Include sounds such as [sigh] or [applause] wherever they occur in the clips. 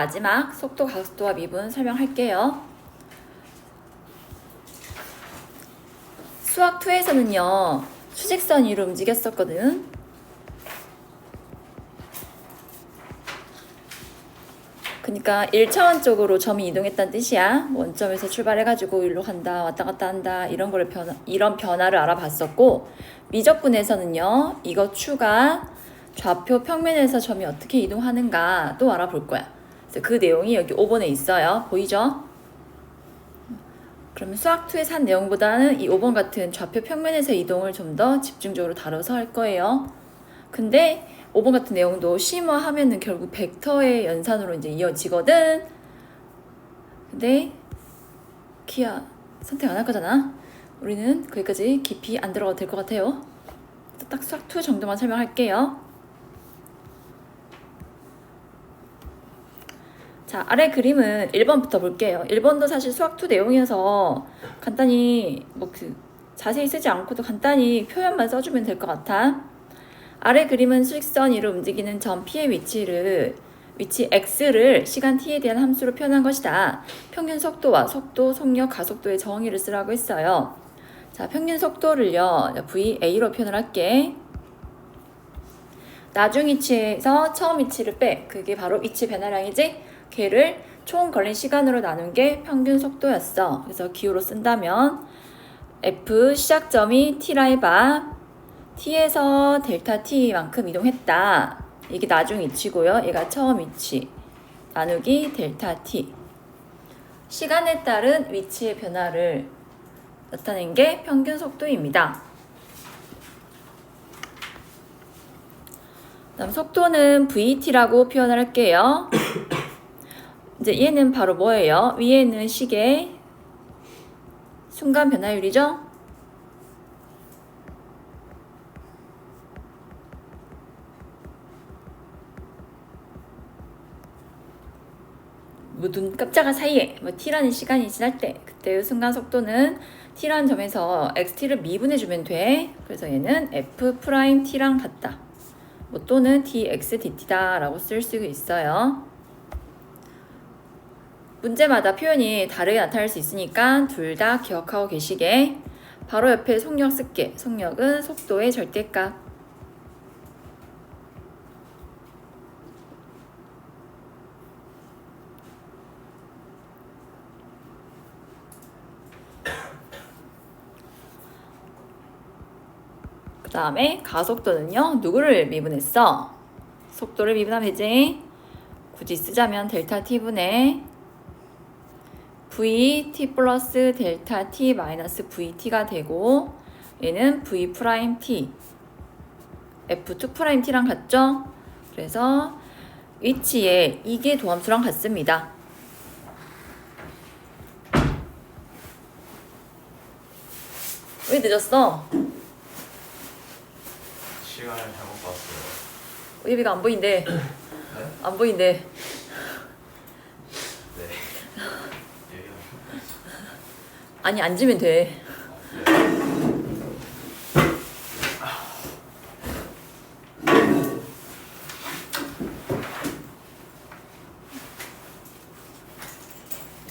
마지막 속도, 가속도와 미분 설명할게요. 수학 2에서는요, 수직선 위로 움직였었거든. 그러니까 1차원적으로 점이 이동했다는 뜻이야. 원점에서 출발해가지고 일로 간다, 왔다 갔다 한다, 이런 거를 변화, 이런 변화를 알아봤었고, 미적분에서는요, 이거 추가 좌표 평면에서 점이 어떻게 이동하는가 또 알아볼 거야. 그 내용이 여기 5번에 있어요. 보이죠? 그러면 수학 2에서 한 내용보다는 이 5번 같은 좌표 평면에서 이동을 좀 더 집중적으로 다뤄서 할 거예요. 근데 5번 같은 내용도 심화하면은 결국 벡터의 연산으로 이제 이어지거든. 근데 키야 선택 안 할 거잖아. 우리는 거기까지 깊이 안 들어가도 될 것 같아요. 딱 수학 2 정도만 설명할게요. 자, 아래 그림은 1번부터 볼게요. 1번도 사실 수학 2 내용이어서 간단히 뭐 그 자세히 쓰지 않고도 간단히 표현만 써주면 될 것 같아. 아래 그림은 수직선 위로 움직이는 점 P의 위치를 위치 x를 시간 t에 대한 함수로 표현한 것이다. 평균 속도와 속도, 속력, 가속도의 정의를 쓰라고 했어요. 자, 평균 속도를요. VA로 표현을 할게. 나중 위치에서 처음 위치를 빼. 그게 바로 위치 변화량이지. 걔를 총 걸린 시간으로 나눈 게 평균 속도였어. 그래서 기호로 쓴다면 F 시작점이 T라이바 T에서 델타 T만큼 이동했다. 이게 나중 위치고요. 얘가 처음 위치. 나누기 델타 T. 시간에 따른 위치의 변화를 나타낸 게 평균 속도입니다. 다음 속도는 VT라고 표현할게요. [coughs] 이제 얘는 바로 뭐예요? 위에 있는 시계 순간 변화율이죠? 뭐 눈 깜짝한 사이에 뭐 t라는 시간이 지날 때 그때의 순간 속도는 t라는 점에서 xt를 미분해주면 돼. 그래서 얘는 f 프라임 t랑 같다. 뭐 또는 dx dt다 라고 쓸 수 있어요. 문제마다 표현이 다르게 나타날 수 있으니까 둘 다 기억하고 계시게. 바로 옆에 속력 쓸게. 속력은 속도의 절대값. 그 다음에 가속도는요, 누구를 미분했어? 속도를 미분하면 되지. 굳이 쓰자면 델타 t분의 v t 플러스 델타 t 마이너스 v t가 되고 얘는 v 프라임 t f2 프라임 t랑 같죠? 그래서 위치에 이게 도함수랑 같습니다. 왜 늦었어? 시간을 잘못 봤어요. 예비가 안 보인대. [coughs] 안 보인대. 네. 얘기가 아니 앉으면 돼.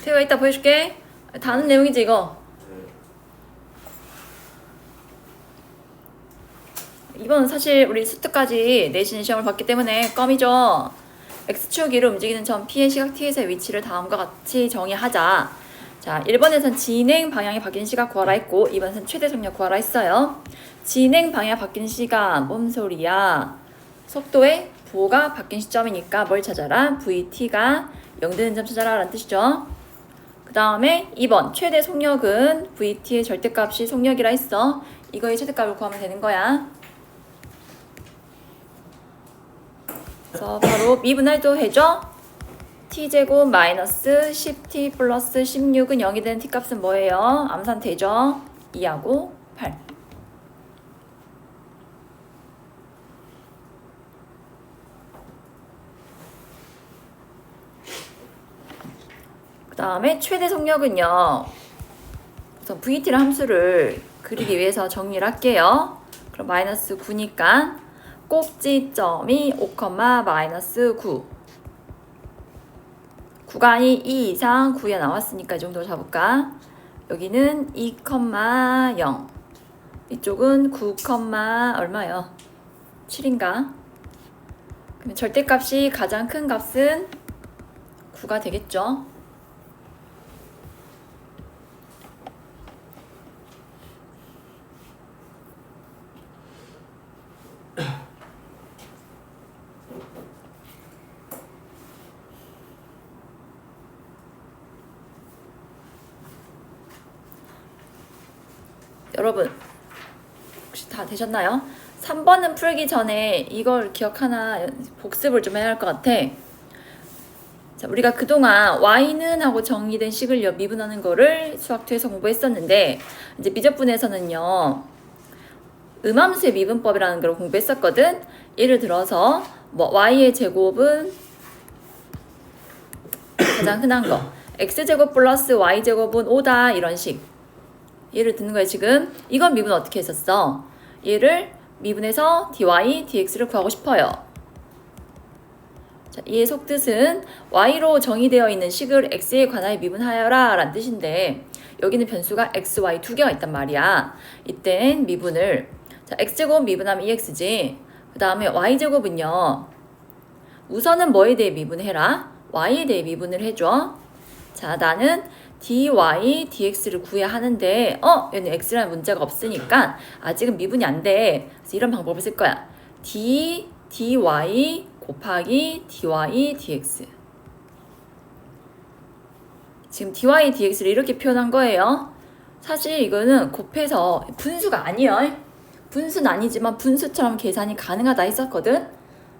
태우가 이따 보여줄게. 다 아는 내용이지 이거. 이번 사실 우리 수트까지 내신 시험을 봤기 때문에 껌이죠. x축 위로 움직이는 점 P의 시각 T에서의 위치를 다음과 같이 정의하자. 자, 1번에선 진행 방향이 바뀐 시각 구하라 했고 2번에선 최대 속력 구하라 했어요. 진행 방향 바뀐 시간 뭔 소리야? 속도의 부호가 바뀐 시점이니까 뭘 찾아라? VT가 0 되는 점 찾아라 라는 뜻이죠. 그 다음에 2번 최대 속력은 VT의 절대값이 속력이라 했어. 이거의 최대값을 구하면 되는 거야. 그래서 바로 미분할 도 해줘. T제곱 마이너스 10t 플러스 16은 0이 되는 t값은 뭐예요? 암산 되죠? 2하고 8. 그 다음에 최대 속력은요. 우선 VT라는 함수를 그리기 위해서 정리를 할게요. 그럼 마이너스 9니까 꼭지점이 5, 마이너스 9. 구간이 2 이상 9에 나왔으니까 이 정도 잡을까? 여기는 2,0 이쪽은 9, 얼마요? 7인가? 그러면 절대값이 가장 큰 값은 9가 되겠죠? 여러분 혹시 다 되셨나요? 3번은 풀기 전에 이걸 기억하나 복습을 좀 해야 할 것 같아. 자, 우리가 그동안 y는 하고 정의된 식을 미분하는 거를 수학투에서 공부했었는데 이제 미적분에서는요. 음함수의 미분법이라는 걸 공부했었거든. 예를 들어서 뭐 y의 제곱은 가장 흔한 거 x제곱 플러스 y제곱은 5다 이런 식 예를 드는 거예요. 지금 이건 미분 어떻게 했었어? 얘를 미분해서 dy dx를 구하고 싶어요. 자, 이의 속뜻은 y로 정의되어 있는 식을 x에 관하여 미분하여라 라는 뜻인데 여기는 변수가 x, y 두 개가 있단 말이야. 이땐 미분을 자, x제곱 미분하면 2x지. 그 다음에 y제곱은요. 우선은 뭐에 대해 미분해라? y에 대해 미분을 해줘. 자 나는 dy, dx를 구해야 하는데 어 얘는 x라는 문자가 없으니까 아직은 미분이 안 돼. 그래서 이런 방법을 쓸 거야. d, dy 곱하기 dy, dx. 지금 dy, dx를 이렇게 표현한 거예요. 사실 이거는 곱해서 분수가 아니에요. 분수는 아니지만 분수처럼 계산이 가능하다 했었거든.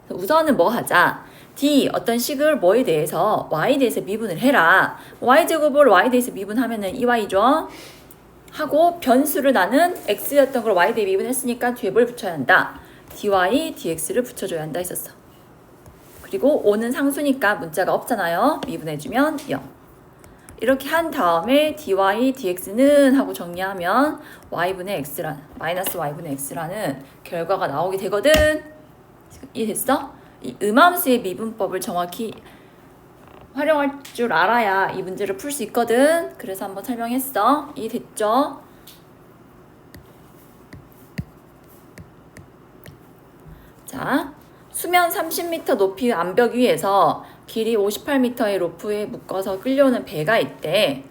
우선은 뭐 하자. D 어떤 식을 뭐에 대해서 Y에 대해서 미분을 해라. Y제곱을 Y에 대해서 미분하면은 2Y죠. 하고 변수를 나는 X였던 걸 Y에 대해 미분했으니까 뒤에 뭘 붙여야 한다. dy, dx를 붙여줘야 한다 했었어. 그리고 5는 상수니까 문자가 없잖아요. 미분해주면 0. 이렇게 한 다음에 dy, dx는 하고 정리하면 y분의 x라는 마이너스 y분의 x라는 결과가 나오게 되거든. 이해됐어? 이 음함수의 미분법을 정확히 활용할 줄 알아야 이 문제를 풀 수 있거든. 그래서 한번 설명했어. 이해됐죠? 자, 수면 30m 높이 암벽 위에서 길이 58m의 로프에 묶어서 끌려오는 배가 있대.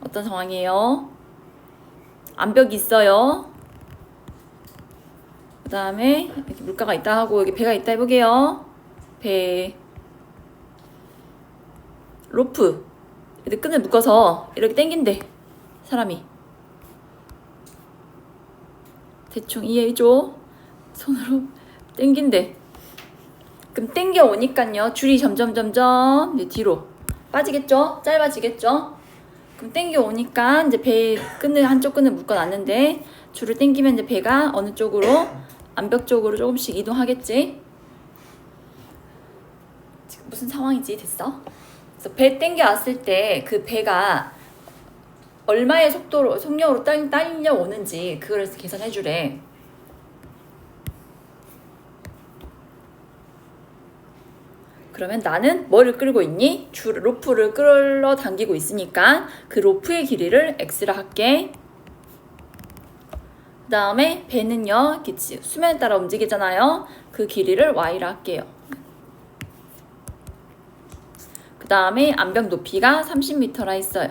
어떤 상황이에요? 암벽이 있어요. 그 다음에 이렇게 물가가 있다 하고 여기 배가 있다 해보게요. 배. 로프. 이렇게 끈을 묶어서 이렇게 당긴대. 사람이. 대충 이해 해줘. 손으로 당긴대. 그럼 당겨 오니까요. 줄이 점점 점점 이제 뒤로 빠지겠죠? 짧아지겠죠? 그럼 당겨 오니까 이제 배 끈을 한쪽 끈을 묶어 놨는데 줄을 당기면 이제 배가 어느 쪽으로 암벽 쪽으로 조금씩 이동하겠지. 지금 무슨 상황이지? 됐어? 그래서 배 당겨 왔을 때 그 배가 얼마의 속도로 속력으로 딸, 딸려 오는지 그걸 계산해 주래. 그러면 나는 뭐를 끌고 있니? 줄 로프를 끌어 당기고 있으니까 그 로프의 길이를 x라 할게. 그 다음에 배는요, 지- 수면에 따라 움직이잖아요. 그 길이를 y라 할게요. 그 다음에 암벽 높이가 30m라 했어요.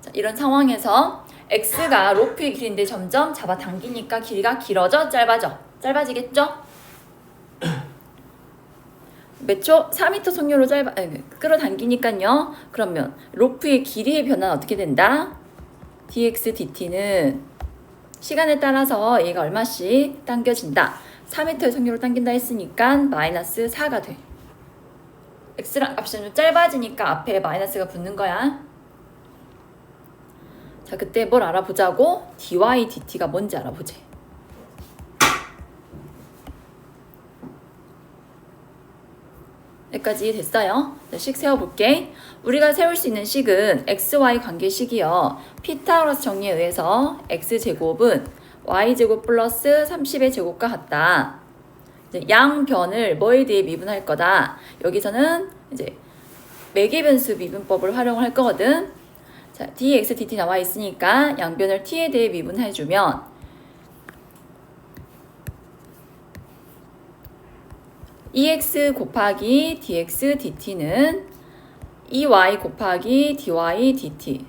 자, 이런 상황에서 x가 로프의 길인데 점점 잡아당기니까 길이가 길어져, 짧아져? 짧아지겠죠? 몇 초? 4m 속력으로 짧아, 끌어당기니까요. 그러면 로프의 길이의 변화는 어떻게 된다? Dx dt는 시간에 따라서 얘가 얼마씩 당겨진다. 4m의 속력으로 당긴다 했으니까 마이너스 4가 돼. x랑 값이 좀 짧아지니까 앞에 마이너스가 붙는 거야. 자, 그때 뭘 알아보자고? dy dt가 뭔지 알아보자. 여기까지 됐어요. 자, 식 세워볼게. 우리가 세울 수 있는 식은 xy 관계식이요. 피타고라스 정리에 의해서 x제곱은 y제곱 플러스 30의 제곱과 같다. 이제 양변을 뭐에 대해 미분할 거다. 여기서는 이제 매개변수 미분법을 활용을 할 거거든. 자, dx, dt 나와 있으니까 양변을 t에 대해 미분해 주면 ex 곱하기 dx, dt는 ey 곱하기 dy, dt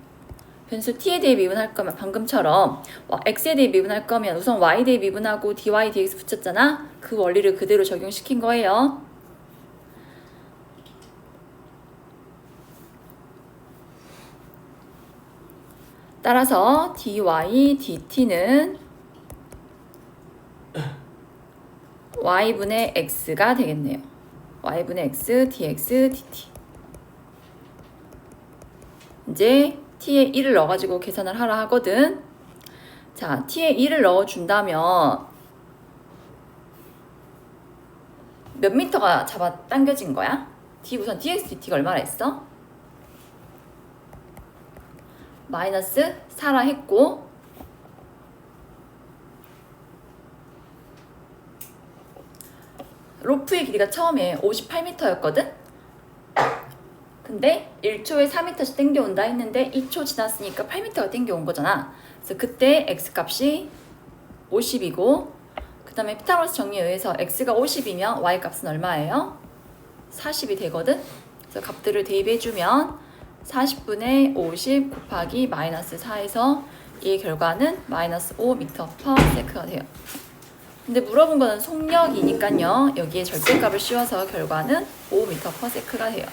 변수 t에 대해 미분할 거면 방금처럼 와, x에 대해 미분할 거면 우선 y에 대해 미분하고 dy, dx 붙였잖아. 그 원리를 그대로 적용시킨 거예요. 따라서 dy, dt는 y분의 x가 되겠네요. y분의 x, dx, dt. 이제 t에 1을 넣어가지고 계산을 하라 하거든. 자, t에 1을 넣어준다면 몇 미터가 잡아 당겨진 거야? d 우선 dx, dt가 얼마나 했어? 마이너스 4라 했고 로프의 길이가 처음에 58m였거든? 근데 1초에 4m씩 땡겨온다 했는데 2초 지났으니까 8m가 땡겨온 거잖아. 그래서 그때 x 값이 50이고 그 다음에 피타고라스 정리에 의해서 x가 50이면 y 값은 얼마예요? 40이 되거든? 그래서 값들을 대입해주면 40분의 50 곱하기 마이너스 4에서 이 결과는 마이너스 5m per sec가 돼요. 근데 물어본 거는 속력이니까요. 여기에 절대값을 씌워서 결과는 5m per sec가 돼요.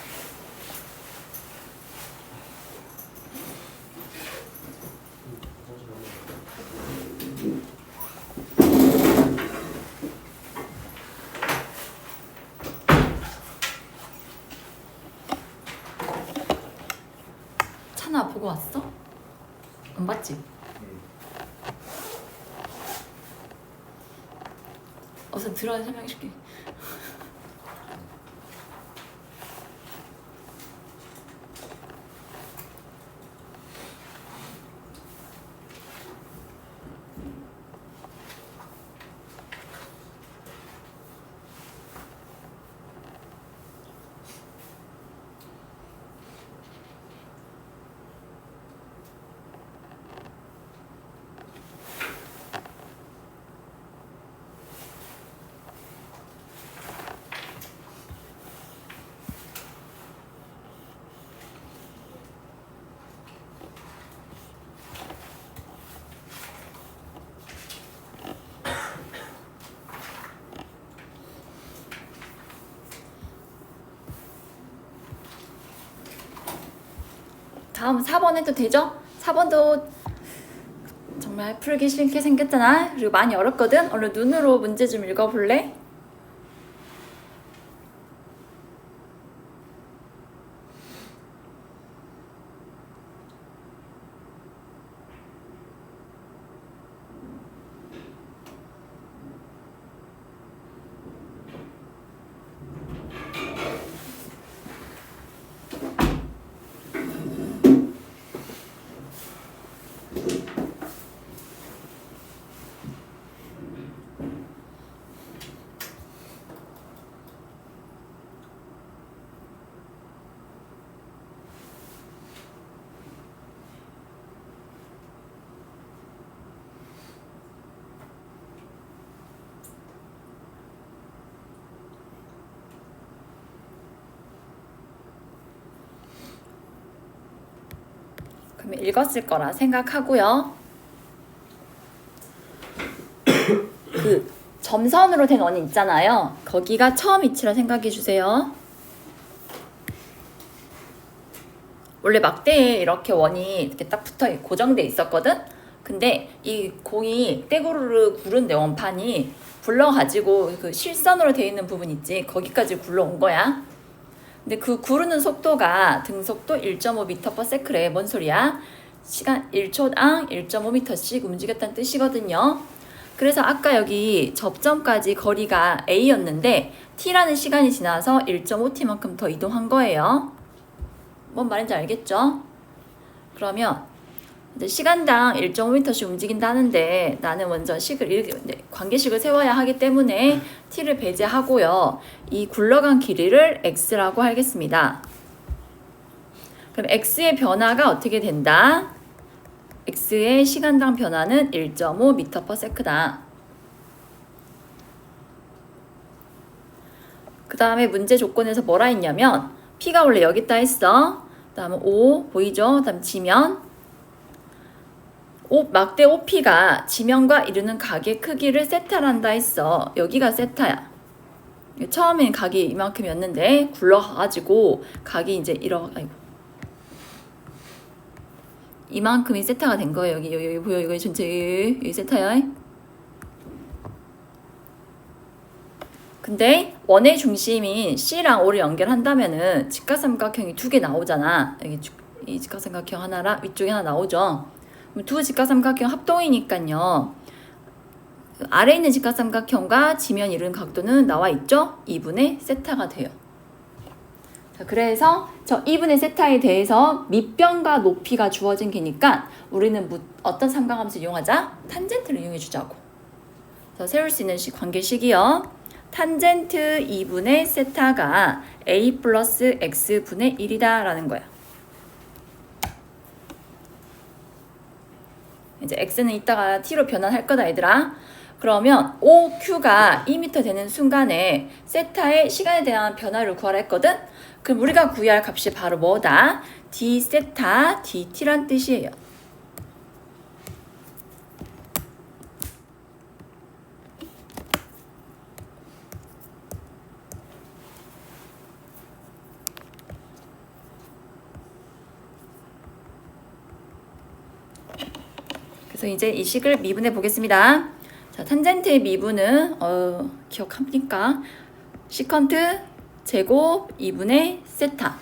찬아 보고 왔어? 안 봤지? 어서 들어와 설명해줄게. 다음 4번 해도 되죠? 4번도 정말 풀기 싫게 생겼잖아. 그리고 많이 어렵거든. 얼른 눈으로 문제 좀 읽어볼래? 그러면 읽었을 거라 생각하고요. [coughs] 그 점선으로 된 원이 있잖아요. 거기가 처음 위치라 생각해 주세요. 원래 막대에 이렇게 원이 이렇게 딱 붙어 고정돼 있었거든. 근데 이 공이 떼구르르 구른데 원판이 굴러가지고 그 실선으로 돼 있는 부분 있지. 거기까지 굴러온 거야. 근데 그 구르는 속도가 등속도 1.5m/s래. 뭔 소리야? 시간 1초당 1.5m씩 움직였다는 뜻이거든요. 그래서 아까 여기 접점까지 거리가 a였는데 t라는 시간이 지나서 1.5t만큼 더 이동한 거예요. 뭔 말인지 알겠죠? 그러면 이제 시간당 1.5m씩 움직인다는데 나는 먼저 식을 관계식을 세워야 하기 때문에 t를 배제하고요. 이 굴러간 길이를 x라고 하겠습니다. 그럼 x의 변화가 어떻게 된다? x의 시간당 변화는 1.5m/s다. 그 다음에 문제 조건에서 뭐라 했냐면 p가 원래 여기 있다 했어. 그 다음에 5 보이죠? 그 다음 지면 오, 막대 OP가 지면과 이루는 각의 크기를 세타란다 했어. 여기가 세타야. 처음엔 각이 이만큼이었는데 굴러가가지고 각이 이제 이러 아이고 이만큼이 세타가 된 거예요. 여기 여기, 여기 보여 이거 전체 여기, 세타야. 근데 원의 중심인 C랑 O를 연결한다면은 직각삼각형이 두 개 나오잖아. 여기 주- 이 직각삼각형 하나랑 위쪽에 하나 나오죠. 두 직각삼각형 합동이니까요. 그 아래 있는 직각삼각형과 지면 이루는 각도는 나와 있죠? 2분의 세타가 돼요. 자, 그래서 저 2분의 세타에 대해서 밑변과 높이가 주어진 게니까 우리는 무- 어떤 삼각함수 이용하자? 탄젠트를 이용해 주자고. 그래서 세울 수 있는 식 관계식이요. 탄젠트 2분의 세타가 a 플러스 x분의 1이다 라는 거야. 이제 x는 이따가 t로 변환할 거다 얘들아. 그러면 OQ가 2m 되는 순간에 세타의 시간에 대한 변화를 구하라 했거든? 그럼 우리가 구해야 할 값이 바로 뭐다? d 세타 dt란 뜻이에요. 그래서 이제 이 식을 미분해 보겠습니다. 자, 탄젠트의 미분은 어, 기억합니까? 시컨트 제곱 2분의 세타.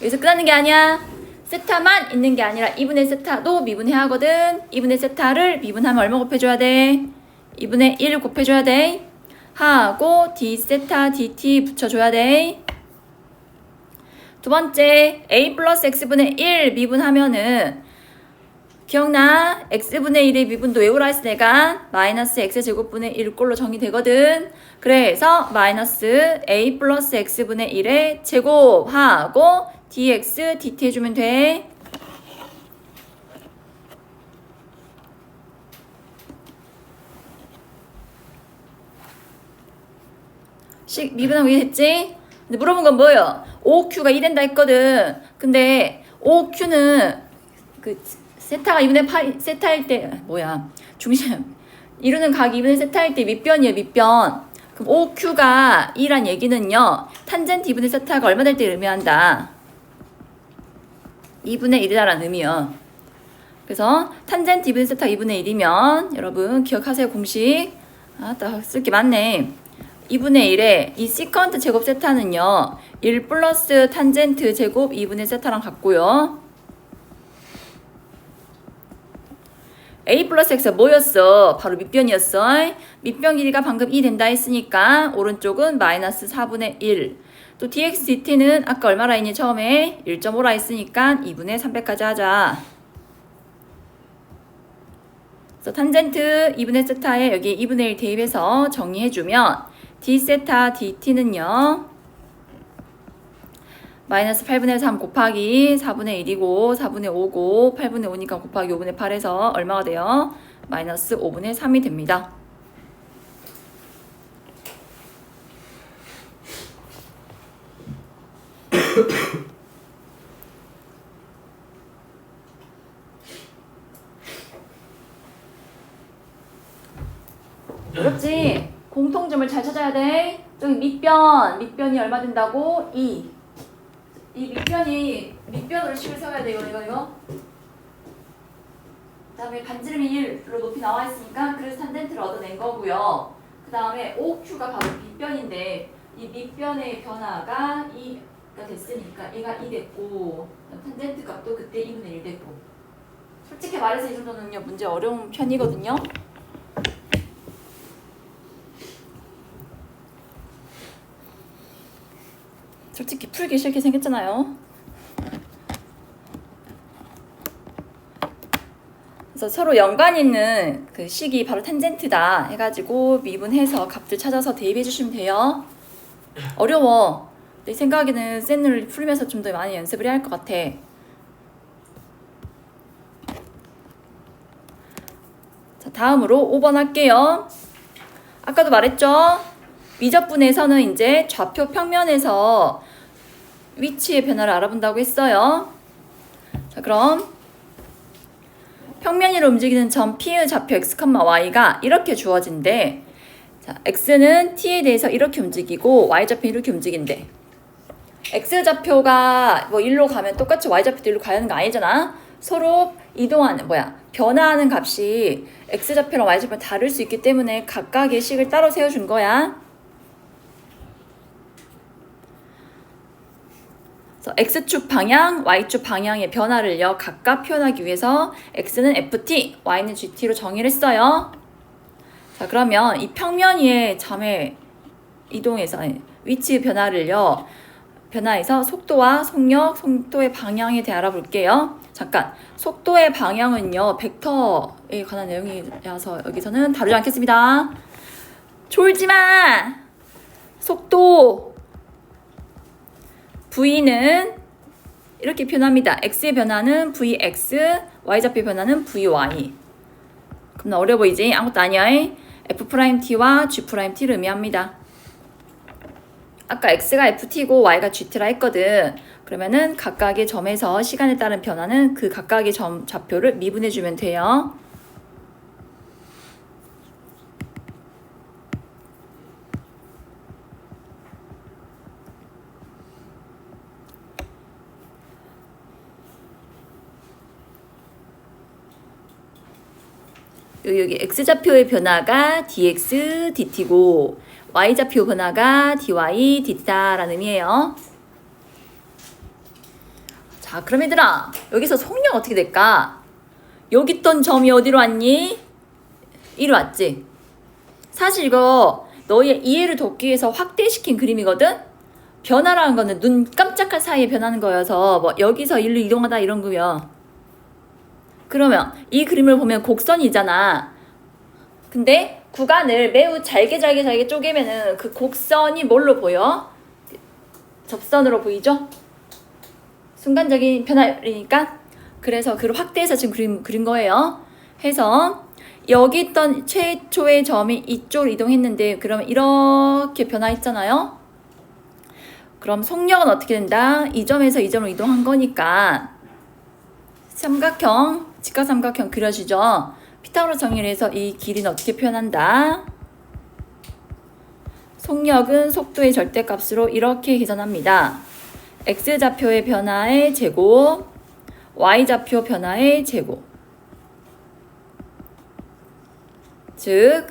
여기서 끝나는 게 아니야. 세타만 있는 게 아니라 2분의 세타도 미분해야 하거든. 2분의 세타를 미분하면 얼마 곱해줘야 돼? 2분의 1 곱해줘야 돼. 하고 d 세타 dt 붙여줘야 돼. 두 번째 a 플러스 x분의 1 미분하면은 기억나? x분의 1의 미분도 외우라 했을 내가 마이너스 x제곱분의 1 꼴로 정의되거든. 그래서 마이너스 a 플러스 x분의 1의 제곱하고 dx dt 해주면 돼. 식 미분하고 이해했지? 근데 물어본 건 뭐예요? 5q가 2된다 했거든. 근데 5q는 그 세타가 2분의 8 세타일 때 뭐야 중심 이루는 각이 2분의 세타일 때 밑변이에요 밑변. 그럼 OQ가 2란 얘기는요 탄젠트 2분의 세타가 얼마 될 때 의미한다? 2분의 1이다라는 의미요. 그래서 탄젠트 2분의 세타 2분의 1이면 여러분 기억하세요 공식. 아따 쓸 게 많네. 2분의 1에 이 시컨트 제곱 세타는요 1 플러스 탄젠트 제곱 2분의 세타랑 같고요 a 플러스 x가 뭐였어? 바로 밑변이었어. 밑변 길이가 방금 2 된다 했으니까 오른쪽은 마이너스 4분의 1. 또 dx dt는 아까 얼마라 했니 처음에? 1.5라 했으니까 2분의 300까지 하자. 그래서 탄젠트 2분의 세타에 여기 2분의 1 대입해서 정리해주면 d 세타 dt는요. 마이너스 8분의 3 곱하기 4분의 1이고 4분의 5고 8분의 5니까 곱하기 5분의 8에서 얼마가 돼요? 마이너스 5분의 3이 됩니다. [coughs] 어렵지? 공통점을 잘 찾아야 돼. 저기 밑변, 밑변이 얼마 된다고? 2. 이 밑변이 밑변으로 식을 세워야 돼 이거 이거 이거. 그 다음에 반지름이 1로 높이 나와 있으니까 그래서 탄젠트를 얻어낸 거고요. 그 다음에 OQ가 바로 밑변인데 이 밑변의 변화가 2가 됐으니까 얘가 2 됐고 탄젠트 값도 그때 2분의 1 됐고. 솔직히 말해서 이 정도는요 문제 어려운 편이거든요 솔직히 풀기 싫게 생겼잖아요. 그래서 서로 연관 있는 그 식이 바로 탄젠트다 해가지고 미분해서 값들 찾아서 대입해 주시면 돼요. 어려워. 내 생각에는 센을 풀면서 좀 더 많이 연습을 해야 할 것 같아. 자, 다음으로 5번 할게요. 아까도 말했죠? 미적분에서는 이제 좌표 평면에서 위치의 변화를 알아본다고 했어요. 자, 그럼 평면 위로 움직이는 점 P의 좌표 x, y가 이렇게 주어진대. 자, x는 t에 대해서 이렇게 움직이고 y 좌표 이렇게 움직인대. x 좌표가 뭐 1로 가면 똑같이 y 좌표도 1로 가야 하는 거 아니잖아. 서로 이동하는 뭐야 변화하는 값이 x 좌표랑 y 좌표랑 다를 수 있기 때문에 각각의 식을 따로 세워준 거야. 그래서 x축 방향, y축 방향의 변화를요 각각 표현하기 위해서 x는 ft, y는 gt로 정의를 했어요. 자 그러면 이 평면 위의 점의 이동에서 위치 변화를요 변화해서 속도와 속력, 속도의 방향에 대해 알아볼게요. 잠깐 속도의 방향은요 벡터에 관한 내용이라서 여기서는 다루지 않겠습니다. 졸지 마. 속도 V는 이렇게 표현합니다. X의 변화는 VX, Y 좌표 변화는 VY. 그럼 나 어려 보이지? 아무것도 아니야. F'T와 G'T를 의미합니다. 아까 X가 FT고 Y가 GT라 했거든. 그러면은 각각의 점에서 시간에 따른 변화는 그 각각의 점 좌표를 미분해 주면 돼요. 여기, x좌표의 변화가 dx, dt고 y좌표 변화가 dy, dta라는 의미예요. 자, 그럼 얘들아, 여기서 속력 어떻게 될까? 여기 있던 점이 어디로 왔니? 이리 왔지? 사실 이거 너의 이해를 돕기 위해서 확대시킨 그림이거든? 변화라는 거는 눈 깜짝할 사이에 변하는 거여서 뭐 여기서 일로 이동하다 이런 거면 그러면 이 그림을 보면 곡선이잖아. 근데 구간을 매우 잘게 잘게 잘게 쪼개면은 그 곡선이 뭘로 보여? 접선으로 보이죠? 순간적인 변화니까 그래서 그걸 확대해서 지금 그림 그린 거예요. 해서 여기 있던 최초의 점이 이쪽으로 이동했는데 그러면 이렇게 변화했잖아요. 그럼 속력은 어떻게 된다? 이 점에서 이 점으로 이동한 거니까 삼각형, 직각삼각형 그려지죠. 피타고라 정의를 해서 이 길이는 어떻게 표현한다? 속력은 속도의 절대값으로 이렇게 계산합니다. x좌표의 변화의 제곱, y좌표 변화의 제곱. 즉,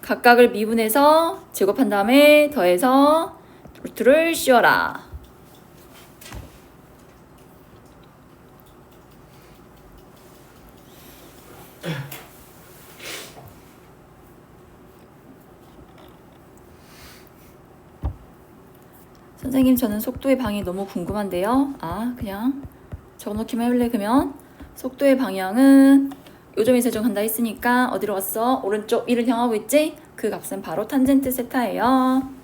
각각을 미분해서 제곱한 다음에 더해서 루트를 씌워라. 선생님 저는 속도의 방이 너무 궁금한데요. 아 그냥 적어놓기만 해볼래 그러면 속도의 방향은 요점에 세정한다 했으니까 어디로 갔어? 오른쪽 1을 향하고 있지? 그 값은 바로 탄젠트 세타예요.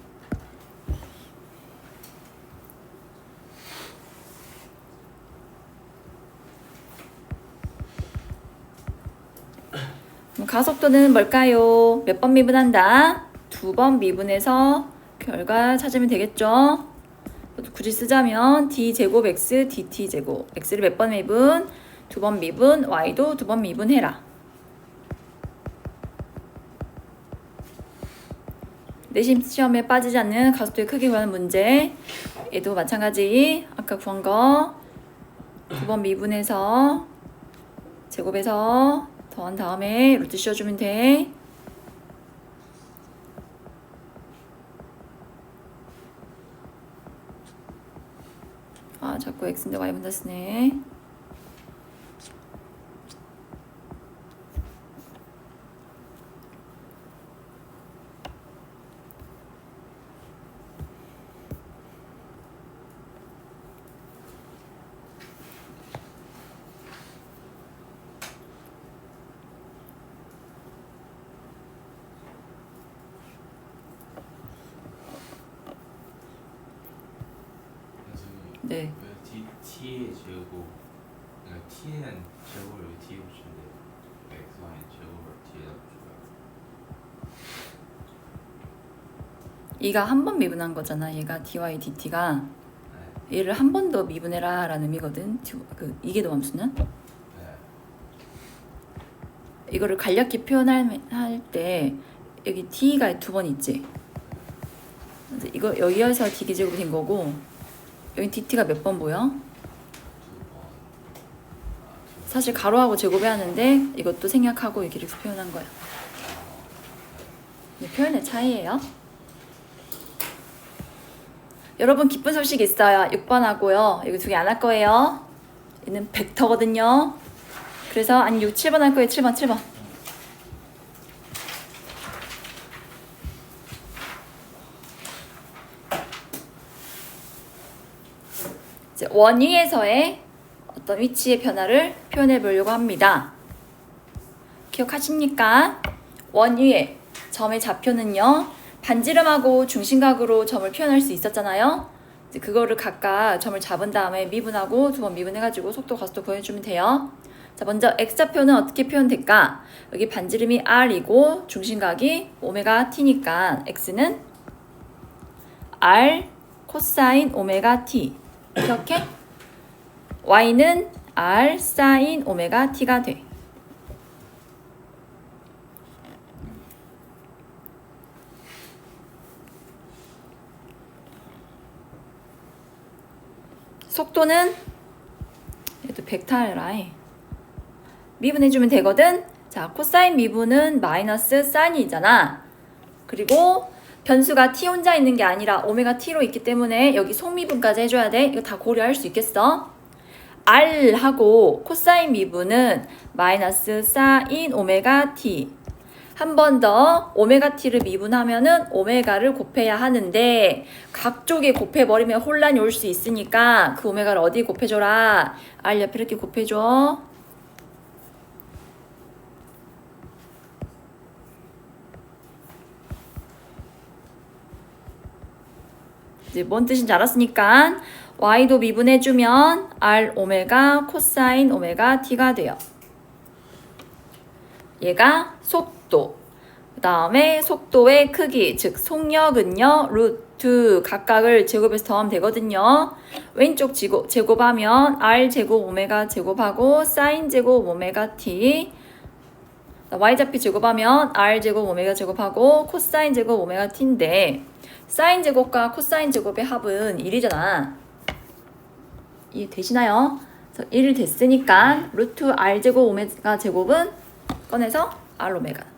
가속도는 뭘까요? 몇 번 미분한다? 두 번 미분해서 결과 찾으면 되겠죠? 굳이 쓰자면 d 제곱 x dt 제곱 x를 몇 번 미분? 두 번 미분 y도 두 번 미분해라. 내심 시험에 빠지지 않는 가속도의 크기 구하는 문제 얘도 마찬가지 아까 구한 거 두 번 미분해서 제곱해서 더한 다음에 루트 씌워주면 돼. 아 자꾸 x인데 y 분다 쓰네. 네. 그 D T의 제곱 그러니까 T는 제곱을 왜 뒤에 붙이는데 X Y 제곱을 뒤에다 이가 한 번 미분한 거잖아. 얘가 dy dt가 네. 얘를 한 번 더 미분해라 라는 의미거든. 두- 그 이게 더 함수는 네. 이거를 간략히 표현할 할때 여기 t가 두 번 있지. 이거 여기에서 d 제곱이 된 거고 여기 dt가 몇 번 보여? 사실 가로하고 제곱해야 하는데 이것도 생략하고 이렇게 표현한 거야. 이 표현의 차이예요. 여러분 기쁜 소식 있어요. 6번 하고요. 여기 두 개 안 할 거예요. 얘는 벡터거든요. 그래서 아니 6, 7번 할 거예요. 7번, 7번. 이제 원위에서의 어떤 위치의 변화를 표현해 보려고 합니다. 기억하십니까? 원위의 점의 좌표는요. 반지름하고 중심각으로 점을 표현할 수 있었잖아요. 그거를 각각 점을 잡은 다음에 미분하고 두 번 미분해가지고 속도 가속도 보여주면 돼요. 자, 먼저 x좌표는 어떻게 표현될까? 여기 반지름이 r이고 중심각이 오메가 t니까 x는 r 코사인 오메가 t 이렇게 y는 r 사인 오메가 t가 돼. 속도는 얘도 벡터라이 미분해주면 되거든. 자, 코사인 미분은 마이너스 사인이잖아. 그리고 변수가 t 혼자 있는 게 아니라 오메가 t로 있기 때문에 여기 속미분까지 해줘야 돼. 이거 다 고려할 수 있겠어? r하고 코사인 미분은 마이너스 사인 오메가 t. 한 번 더 오메가 t를 미분하면은 오메가를 곱해야 하는데 각 쪽에 곱해버리면 혼란이 올 수 있으니까 그 오메가를 어디 곱해줘라. r 옆에 이렇게 곱해줘. 이제 뭔 뜻인지 알았으니까 y도 미분해주면 r 오메가 코사인 오메가 t가 돼요. 얘가 속 도. 그 다음에 속도의 크기, 즉 속력은요, 루트 각각을 제곱해서 더하면 되거든요. 왼쪽 제곱, 제곱하면 r 제곱 오메가 제곱하고 사인 제곱 오메가 t. y좌표 제곱하면 r 제곱 오메가 제곱하고 코사인 제곱 오메가 t인데 사인 제곱과 코사인 제곱의 합은 1이잖아. 이 되시나요? 그래서 1 됐으니까 루트 r 제곱 오메가 제곱은 꺼내서 r 오메가.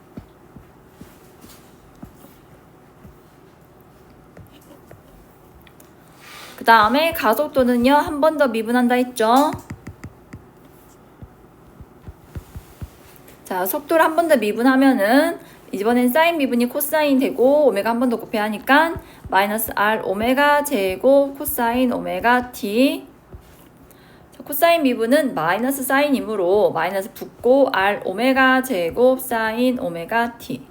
다음에 가속도는요 한 번 더 미분한다 했죠. 자 속도를 한 번 더 미분하면은 이번엔 사인 미분이 코사인 되고 오메가 한 번 더 곱해야 하니까 마이너스 r 오메가 제곱 코사인 오메가 t 자, 코사인 미분은 마이너스 사인이므로 마이너스 붙고 r 오메가 제곱 사인 오메가 t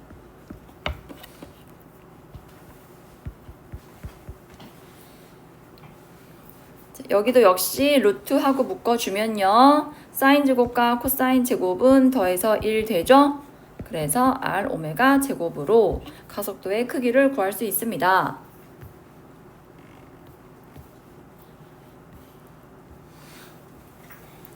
자, 여기도 역시 루트하고 묶어주면요 사인 제곱과 코사인 제곱은 더해서 1 되죠 그래서 r 오메가 제곱으로 가속도의 크기를 구할 수 있습니다.